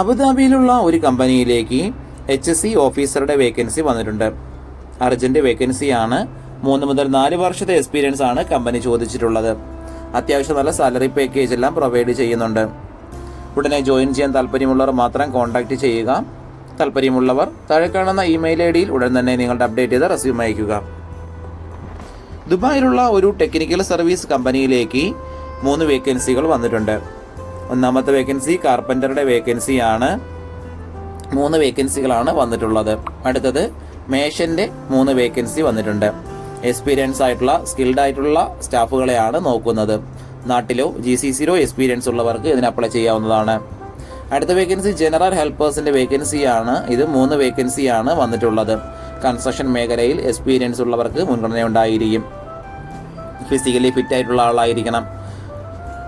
അബുദാബിയിലുള്ള ഒരു കമ്പനിയിലേക്ക് H S C ഓഫീസറുടെ വേക്കൻസി വന്നിട്ടുണ്ട്. അർജന്റ് വേക്കൻസിയാണ് മൂന്ന് മുതൽ നാല് വർഷത്തെ എക്സ്പീരിയൻസ് ആണ് കമ്പനി ചോദിച്ചിട്ടുള്ളത്. അത്യാവശ്യം നല്ല സാലറി പാക്കേജ് എല്ലാം പ്രൊവൈഡ് ചെയ്യുന്നുണ്ട്. ഉടനെ ജോയിൻ ചെയ്യാൻ താല്പര്യമുള്ളവർ മാത്രം കോൺടാക്റ്റ് ചെയ്യുക. താല്പര്യമുള്ളവർ താഴെ കാണുന്ന ഇമെയിൽ ഐ ഡിയിൽ ഉടൻ തന്നെ നിങ്ങളുടെ അപ്ഡേറ്റ് ചെയ്ത റെസ്യൂം അയക്കുക ദുബായിലുള്ള ഒരു ടെക്നിക്കൽ സർവീസ് കമ്പനിയിലേക്ക് മൂന്ന് വേക്കൻസികൾ വന്നിട്ടുണ്ട്. ഒന്നാമത്തെ വേക്കൻസി കാർപ്പന്ററുടെ വേക്കൻസിയാണ് മൂന്ന് വേക്കൻസികളാണ് വന്നിട്ടുള്ളത്. അടുത്തത് മേഷന്റെ മൂന്ന് വേക്കൻസി വന്നിട്ടുണ്ട്. എക്സ്പീരിയൻസ് ആയിട്ടുള്ള സ്കിൽഡ് ആയിട്ടുള്ള സ്റ്റാഫുകളെയാണ് നോക്കുന്നത്. നാട്ടിലോ ജി സി സിയിലോ എക്സ്പീരിയൻസ് ഉള്ളവർക്ക് ഇതിന് അപ്ലൈ ചെയ്യാവുന്നതാണ്. അടുത്ത വേക്കൻസി ജനറൽ ഹെൽപ്പേഴ്സിന്റെ വേക്കൻസിയാണ് ഇത് മൂന്ന് വേക്കൻസിയാണ് വന്നിട്ടുള്ളത്. കൺസ്ട്രക്ഷൻ മേഖലയിൽ എക്സ്പീരിയൻസ് ഉള്ളവർക്ക് മുൻഗണന ഉണ്ടായിരിക്കും ഫിസിക്കലി ഫിറ്റ് ആയിട്ടുള്ള ആളായിരിക്കണം.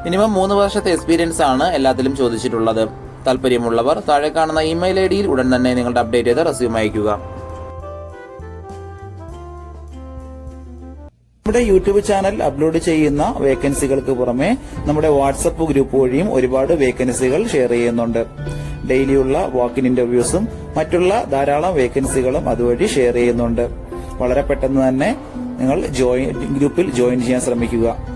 മിനിമം മൂന്ന് വർഷത്തെ എക്സ്പീരിയൻസ് ആണ് എല്ലാത്തിലും ചോദിച്ചിട്ടുള്ളത്. താല്പര്യമുള്ളവർ താഴെ കാണുന്ന ഇമെയിൽ ഐ ഡിയിൽ ഉടൻ തന്നെ നിങ്ങളുടെ അപ്ഡേറ്റ് ചെയ്ത റെസ്യൂം അയക്കുക നമ്മുടെ യൂട്യൂബ് ചാനൽ അപ്ലോഡ് ചെയ്യുന്ന വേക്കൻസികൾക്ക് പുറമെ നമ്മുടെ വാട്സപ്പ് ഗ്രൂപ്പ് വഴിയും ഒരുപാട് വേക്കൻസികൾ ഷെയർ ചെയ്യുന്നുണ്ട്. ഡെയിലിയുള്ള വാക്കിൻ ഇന്റർവ്യൂസും മറ്റുള്ള ധാരാളം വേക്കൻസികളും അതുവഴി ഷെയർ ചെയ്യുന്നുണ്ട്. വളരെ പെട്ടെന്ന് തന്നെ നിങ്ങൾ ജോയിൻ ഗ്രൂപ്പിൽ ജോയിൻ ചെയ്യാൻ ശ്രമിക്കുക.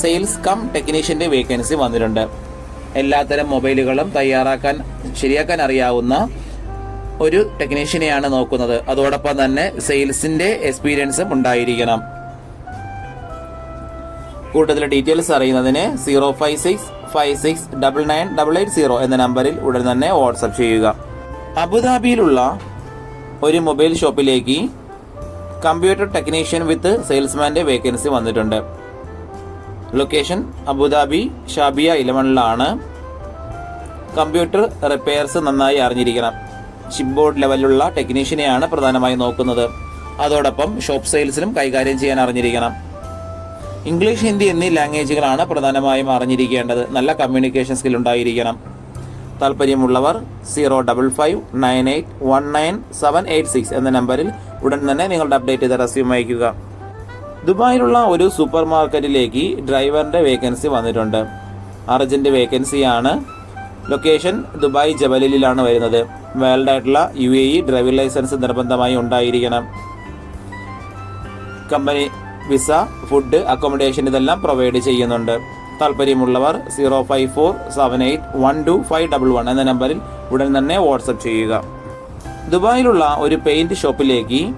സെയിൽസ് കം ടെക്നീഷ്യന്റെ വേക്കൻസി വന്നിട്ടുണ്ട്. എല്ലാത്തരം മൊബൈലുകളും തയ്യാറാക്കാൻ ശരിയാക്കാൻ അറിയാവുന്ന ഒരു ടെക്നീഷ്യനെയാണ് നോക്കുന്നത്. അതോടൊപ്പം തന്നെ സെയിൽസിന്റെ എക്സ്പീരിയൻസും ഉണ്ടായിരിക്കണം. കൂടുതൽ ഡീറ്റെയിൽസ് അറിയുന്നതിന് zero five six five six double nine double eight zero എന്ന നമ്പറിൽ ഉടൻ തന്നെ വാട്സപ്പ് ചെയ്യുക. അബുദാബിയിലുള്ള ഒരു മൊബൈൽ ഷോപ്പിലേക്ക് കമ്പ്യൂട്ടർ ടെക്നീഷ്യൻ വിത്ത് സെയിൽസ്മാന്റെ വേക്കൻസി വന്നിട്ടുണ്ട്. ലൊക്കേഷൻ അബുദാബി ഷാബിയ ഇലവനിലാണ് കമ്പ്യൂട്ടർ റിപ്പയർസ് നന്നായി അറിഞ്ഞിരിക്കണം. ചിപ്പ് ബോർഡ് ലെവലിലുള്ള ടെക്നീഷ്യനെയാണ് പ്രധാനമായും നോക്കുന്നത്. അതോടൊപ്പം ഷോപ്പ് സെയിൽസിലും കൈകാര്യം ചെയ്യാൻ അറിഞ്ഞിരിക്കണം. ഇംഗ്ലീഷ് ഹിന്ദി എന്നീ ലാംഗ്വേജുകളാണ് പ്രധാനമായും അറിഞ്ഞിരിക്കേണ്ടത്. നല്ല കമ്മ്യൂണിക്കേഷൻ സ്കിൽ ഉണ്ടായിരിക്കണം. താല്പര്യമുള്ളവർ zero double five nine eight one nine seven eight six എന്ന നമ്പറിൽ ഉടൻ തന്നെ നിങ്ങളുടെ അപ്ഡേറ്റ് ചെയ്ത റെസ്യൂം അയക്കുക ദുബായിലുള്ള ഒരു സൂപ്പർ മാർക്കറ്റിലേക്ക് ഡ്രൈവറിന്റെ വേക്കൻസി വന്നിട്ടുണ്ട്. അർജന്റ് വേക്കൻസിയാണ്. ലൊക്കേഷൻ ദുബായ് ജബലിലാണ് വരുന്നത്. വേൾഡ് ആയിട്ടുള്ള U A E driving licence നിർബന്ധമായി ഉണ്ടായിരിക്കണം. കമ്പനി വിസ ഫുഡ് അക്കോമഡേഷൻ ഇതെല്ലാം പ്രൊവൈഡ് ചെയ്യുന്നുണ്ട്. താല്പര്യമുള്ളവർ zero five four seven eight one two five double one എന്ന നമ്പറിൽ ഉടൻ തന്നെ വാട്സപ്പ് ചെയ്യുക. ദുബായിലുള്ള ഒരു പെയിന്റ് ഷോപ്പിലേക്ക്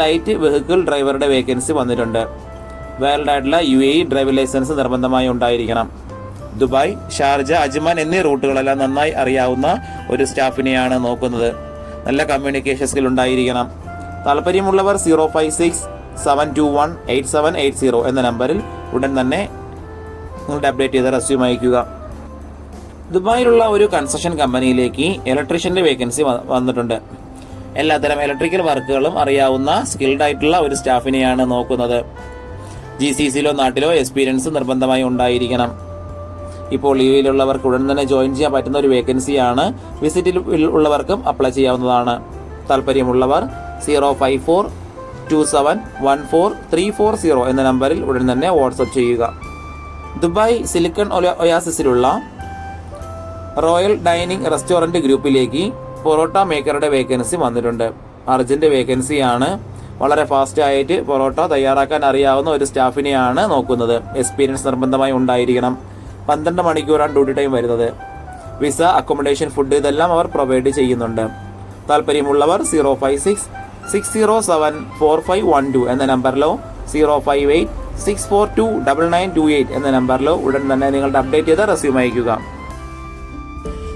ലൈറ്റ് വെഹിക്കിൾ ഡ്രൈവറുടെ വേക്കൻസി വന്നിട്ടുണ്ട്. വാലിഡ് ആയിട്ടുള്ള യു എ ഡ്രൈവിംഗ് ലൈസൻസ് നിർബന്ധമായി ഉണ്ടായിരിക്കണം. ദുബായ് ഷാർജ അജ്മാൻ എന്നീ റൂട്ടുകളെല്ലാം നന്നായി അറിയാവുന്ന ഒരു സ്റ്റാഫിനെയാണ് നോക്കുന്നത്. നല്ല കമ്മ്യൂണിക്കേഷൻ സ്കിൽ ഉണ്ടായിരിക്കണം. താല്പര്യമുള്ളവർ zero five six seven two one eight seven eight zero എന്ന നമ്പറിൽ ഉടൻ തന്നെ നിങ്ങളുടെ അപ്ഡേറ്റ് ചെയ്ത റെസ്യൂം അയക്കുക ദുബായിലുള്ള ഒരു കൺസ്ട്രക്ഷൻ കമ്പനിയിലേക്ക് ഇലക്ട്രീഷ്യന്റെ വേക്കൻസി വന്നിട്ടുണ്ട്. എല്ലാത്തരം ഇലക്ട്രിക്കൽ വർക്കുകളും അറിയാവുന്ന സ്കിൽഡ് ആയിട്ടുള്ള ഒരു സ്റ്റാഫിനെയാണ് നോക്കുന്നത്. ജി സി സിയിലോ നാട്ടിലോ എക്സ്പീരിയൻസ് നിർബന്ധമായി ഉണ്ടായിരിക്കണം. ഇപ്പോൾ ലീവിലുള്ളവർക്ക് ഉടൻ തന്നെ ജോയിൻ ചെയ്യാൻ പറ്റുന്ന ഒരു വേക്കൻസിയാണ് വിസിറ്റിൽ ഉള്ളവർക്കും അപ്ലൈ ചെയ്യാവുന്നതാണ്. താല്പര്യമുള്ളവർ zero five four two seven one four three four zero എന്ന നമ്പറിൽ ഉടൻ തന്നെ വാട്സപ്പ് ചെയ്യുക. ദുബായ് സിലിക്കൺ ഒയാസിസിലുള്ള റോയൽ ഡൈനിങ് റെസ്റ്റോറന്റ് ഗ്രൂപ്പിലേക്ക് പൊറോട്ട മേക്കറുടെ വേക്കൻസി വന്നിട്ടുണ്ട്. അർജന്റ് വേക്കൻസിയാണ് വളരെ ഫാസ്റ്റ് ആയിട്ട് പൊറോട്ട തയ്യാറാക്കാൻ അറിയാവുന്ന ഒരു സ്റ്റാഫിനെയാണ് നോക്കുന്നത്. എക്സ്പീരിയൻസ് നിർബന്ധമായി ഉണ്ടായിരിക്കണം. പന്ത്രണ്ട് മണിക്കൂറാണ് ഡ്യൂട്ടി ടൈം വരുന്നത്. വിസ അക്കോമഡേഷൻ ഫുഡ് ഇതെല്ലാം അവർ പ്രൊവൈഡ് ചെയ്യുന്നുണ്ട്. താല്പര്യമുള്ളവർ zero five six six zero seven four five one two എന്ന നമ്പറിലോ zero five eight six four two double nine two eight എന്ന നമ്പറിലോ ഉടൻ തന്നെ നിങ്ങളുടെ അപ്ഡേറ്റ് ചെയ്ത റെസ്യൂം അയക്കുക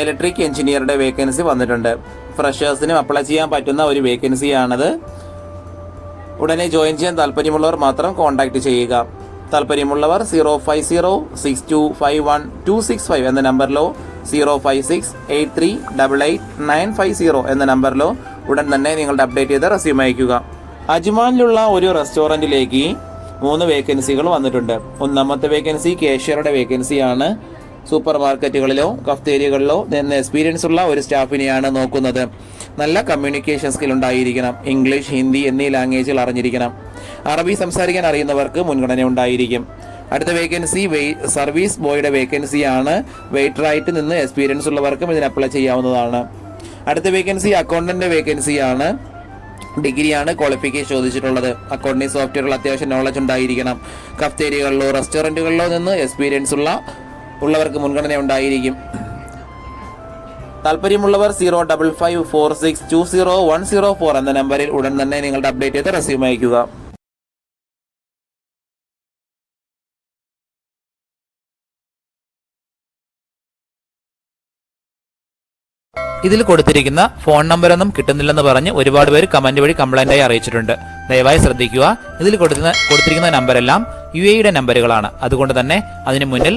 ഇലക്ട്രിക് എഞ്ചിനീയറുടെ വേക്കൻസി വന്നിട്ടുണ്ട്. ഫ്രഷേഴ്സിനും അപ്ലൈ ചെയ്യാൻ പറ്റുന്ന ഒരു വേക്കൻസിയാണത് ഉടനെ ജോയിൻ ചെയ്യാൻ താല്പര്യമുള്ളവർ മാത്രം കോൺടാക്ട് ചെയ്യുക. താല്പര്യമുള്ളവർ zero five zero six two five one two six five എന്ന നമ്പറിലോ zero five six eight three double eight nine five zero എന്ന നമ്പറിലോ ഉടൻ തന്നെ നിങ്ങളുടെ അപ്ഡേറ്റ് ചെയ്ത റെസ്യൂം അയക്കുക അജ്മാനിലുള്ള ഒരു റെസ്റ്റോറന്റിലേക്ക് മൂന്ന് വേക്കൻസികൾ വന്നിട്ടുണ്ട്. ഒന്നാമത്തെ വേക്കൻസി കേഷ്യറുടെ വേക്കൻസിയാണ് സൂപ്പർ മാർക്കറ്റുകളിലോ കഫ്തേരിയകളിലോ നിന്ന് എക്സ്പീരിയൻസ് ഉള്ള ഒരു സ്റ്റാഫിനെയാണ് നോക്കുന്നത്. നല്ല കമ്മ്യൂണിക്കേഷൻ സ്കിൽ ഉണ്ടായിരിക്കണം. ഇംഗ്ലീഷ് ഹിന്ദി എന്നീ ലാംഗ്വേജുകൾ അറിഞ്ഞിരിക്കണം. അറബി സംസാരിക്കാൻ അറിയുന്നവർക്ക് മുൻഗണന ഉണ്ടായിരിക്കും. അടുത്ത വേക്കൻസി സർവീസ് ബോയുടെ വേക്കൻസിയാണ് വെയിറ്ററായിട്ട് നിന്ന് എക്സ്പീരിയൻസ് ഉള്ളവർക്കും ഇതിന് അപ്ലൈ ചെയ്യാവുന്നതാണ്. അടുത്ത വേക്കൻസി അക്കൗണ്ടന്റ് വേക്കൻസിയാണ് ഡിഗ്രിയാണ് ക്വാളിഫിക്കേഷൻ ചോദിച്ചിട്ടുള്ളത്. അക്കൗണ്ടിങ് സോഫ്റ്റ്വെയറുകൾ അത്യാവശ്യം നോളജ് ഉണ്ടായിരിക്കണം. കഫ്തേരിയകളിലോ റെസ്റ്റോറന്റുകളിലോ നിന്ന് എക്സ്പീരിയൻസ് ഉള്ള ഉള്ളവർക്ക് മുൻഗണന ഉണ്ടായിരിക്കും. താല്പര്യമുള്ളവർ zero double five four six two zero one zero four എന്ന നമ്പറിൽ ഉടൻ തന്നെ നിങ്ങളുടെ അപ്ഡേറ്റ് ചെയ്ത റെസ്യൂം അയക്കുക ഇതിൽ കൊടുത്തിരിക്കുന്ന ഫോൺ നമ്പറൊന്നും കിട്ടുന്നില്ലെന്ന് പറഞ്ഞ് ഒരുപാട് പേര് കമന്റ് വഴി കംപ്ലൈന്റ് ആയി അറിയിച്ചിട്ടുണ്ട്. ദയവായി ശ്രദ്ധിക്കുക. ഇതിൽ കൊടുക്കുന്ന കൊടുത്തിരിക്കുന്ന നമ്പരെല്ലാം യു എയുടെ നമ്പറുകളാണ്. അതുകൊണ്ട് തന്നെ അതിന് മുന്നിൽ